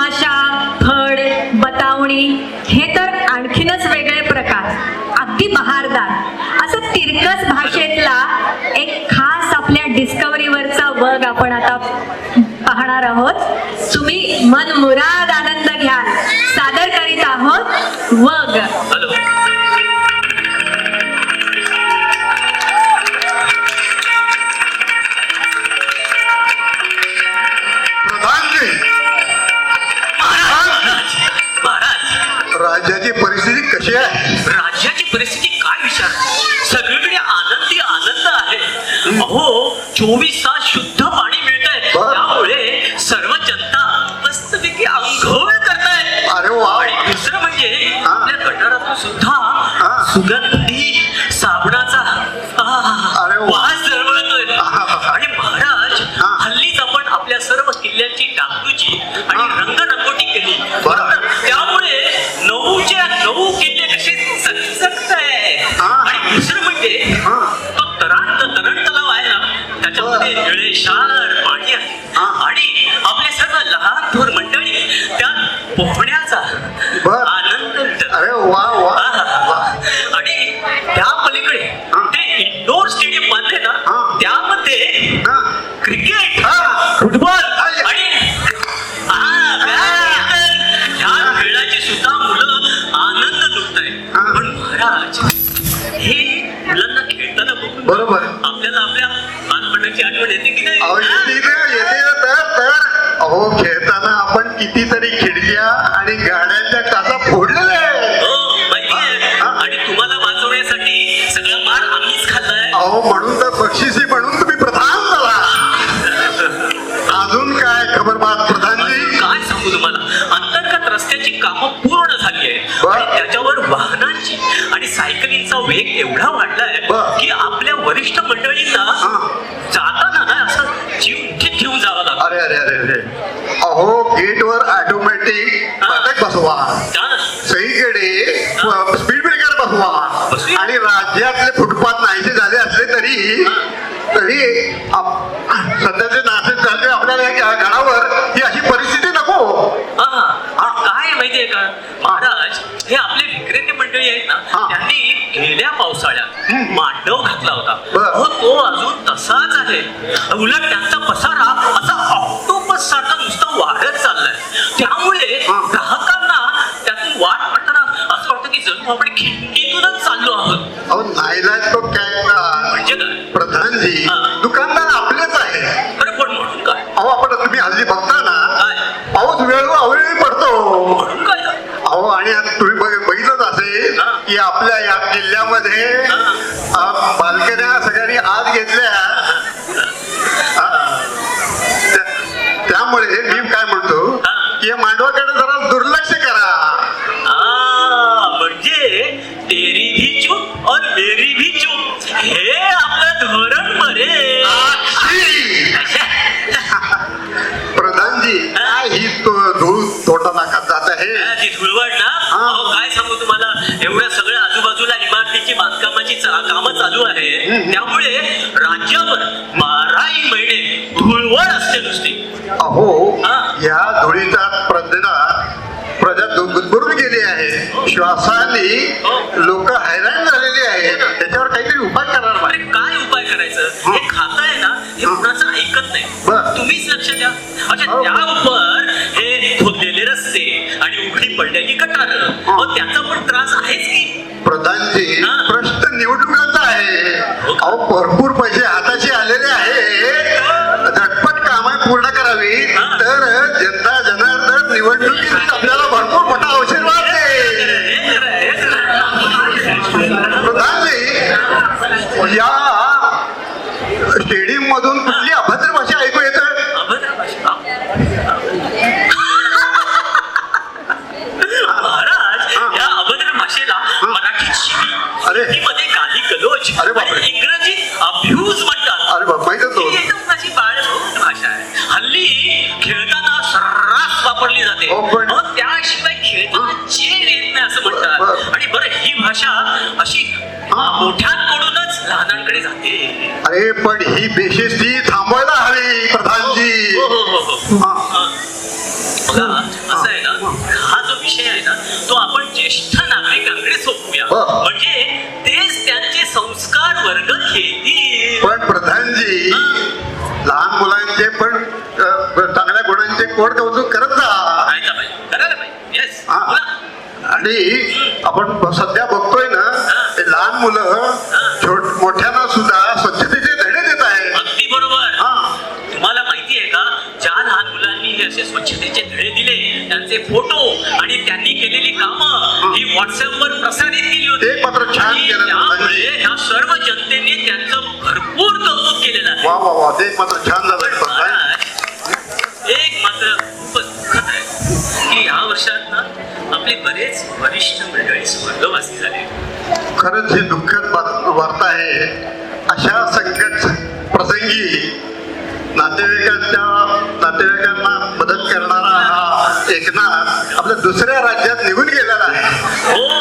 तमाशा फड बतावणी हे तर आणखीनच वेगळे प्रकार. अगदी बहारदार. असं तिरकस भाषेतला एक खास आपल्या डिस्कवरीवरचा वर्ग आपण आता पाहणार आहोत. तुम्ही मन मुराद आनंद घ्याल. सादर करीत आहोत वग. राज्याची परिस्थिती कशी आहे? राज्याची परिस्थिती काय विचार? सगळीकडे आनंदी आनंद आहे. अहो चोवीस तास शुद्ध पाणी मिळतंय. बर. त्यामुळे सर्व जनता मस्तपैकी आंघोळ करताय अरे वा. आणि दुसरं म्हणजे. आपल्या गटारातून सुद्धा. सुगंधी बरं. आनंद लुटत. अरे वा वा. आणि त्या पलीकडे. ते इंडोर स्टेडियम बांधले ना. त्यामध्ये. क्रिकेट. फुटबॉल. आणि ह्या खेळाची सुद्धा मुलं आनंद लुटतायत हा. पण महाराज हे मुलांना खेळताना बघून बरोबर. आपल्याला आपल्या बालपणाची आठवण येते की नाही येते तर तर अहो खेळताना आपण कितीतरी खिडक्या वेग एवढा वाढलाय बर. की आपल्या वरिष्ठ मंडळींना हा. जाताना ना असं जीव घेऊन जावं लागतं. अरे अरे अरे अरे. अहो गेटवर ऑटोमॅटिक बसवा. त्यानं सगळीकडे स्पीड ब्रेकर बसवा. बसवी. आणि राज्यातले फुटपाथ नाहीसे झाले असले तरी तरी आप- सध्याचे नाशिक झाले आपल्याला या गडावर ही अशी परिस्थिती नको. हा, हा, काय आहे माहितीये का? महाराज हे आपले विक्रेते मंडळी आहेत ना हा. त्यांनी गेल्या पावसाळ्यात. मांडव घातला होता. तो अजून तसाच आहे. उलट त्यांचा पसारा असा ऑक्टोपस सारखा नुसता वाढत चाललाय. त्यामुळे. ग्राहकांना त्यातून वाट पडताना असं वाटतं की जणू आपण खिंडीतूनच चाललो आहोत. अहो नाईलाज तो तोटा नाकात जात आहे. धुळवड ना? हा. अहो, काय सांगू तुम्हाला? एवढ्या सगळ्या आजूबाजूला इमारतीची बांधकामाची कामं चालू आहे. त्यामुळे राज्यावर बाराही महिने धुळवड असते नुसती. अहो हा. या धुळीचा प्रज्ञा प्रजा गुदमरून गेली आहे. श्वासाने हो. लोक हैराण झालेली आहेत. त्याच्यावर काहीतरी उपाय करणार अरे काय उपाय करायचं? हे खाताय ना हे हा. कुणाचं ऐकत नाही. बर. तुम्हीच लक्ष द्या. अच्छा हो. त्यावर हे खोदलेले गटार हा. त्याचा पण त्रास आहेच की प्रधानजी हा. प्रश्न निवडणुकांचा आहे हो? अहो भरपूर पैसे हाताशी आलेले आहेत झटपट कामं पूर्ण करावी हा. तर जनता जनार्दन निवडणुकीत आपल्याला भरपूर मोठा आशीर्वाद देईल हे खरं आहे, हे खरं आहे. प्रधानजी या स्टेडियम मधून अरे हिंदीमध्ये काही गलोच अरे बापरे. आणि अभ्यूज म्हणतात. अरे बाप माहीत होतो ही एकदम भाषा आहे. हल्ली खेळताना सर्रास वापरली जाते. हो, त्याशिवाय खेळताना चेन येत नाही असं म्हणतात. आणि बरं ही भाषा अशी मोठ्यांकडूनच लहानांकडे जाते. अरे पण ही बेशिस्ती थांबवायला हवी प्रधानजी. हो, हो, असं आहे ना हा जो विषय आहे ना तो आपण ज्येष्ठ नागरिकांकडे सोपवूया. ते पण चांगल्या गुणांचे कोड कौतुक करत जा आणि आपण सध्या बघतोय ना लहान मुलं छोट मोठ्यांना सुद्धा स्वच्छतेचे धडे देत आहे अगदी बरोबर. तुम्हाला माहिती आहे का? ज्या लहान मुलांनी हे असे स्वच्छतेचे धडे दिले त्यांचे फोटो आणि त्यांनी केलेली कामं ही. व्हॉट्सअपवर प्रसारित केली होती. पत्र छान केलं ह्या म्हणजे सर्व जनतेने त्यांचं भरपूर कौतुक केलेलं आहे. वा वा वा ते मात्र छान झालं. आपले बरेच वरिष्ठ मंडळी स्वर्गवासी झाले. खरंच ही दुःखद वार्ता आहे. अशा संकट प्रसंगी नातेवाईकांच्या नातेवाईकांना मदत करणारा हा एकनाथ आपल्या दुसऱ्या राज्यात निघून गेलेला आहे. हो.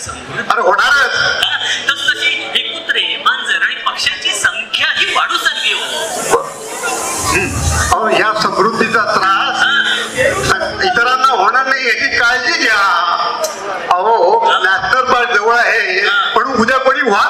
अरे होणारच तसतशी हे कुत्रे मांजर आणि पक्ष्यांची संख्या ही वाढू चालली हो. अहो ह्या समृद्धीचा त्रास इतरांना होणार नाही याची काळजी घ्या. अहो नॅशनल पार्क जवळ आहे पण उद्या कोणी व्हा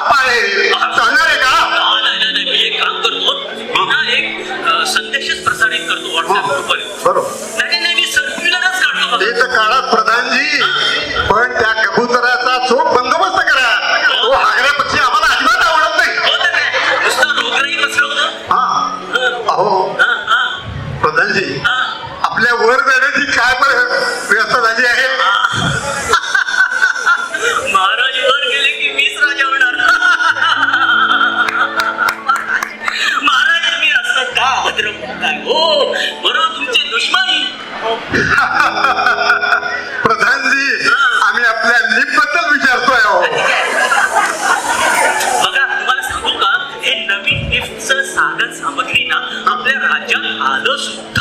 person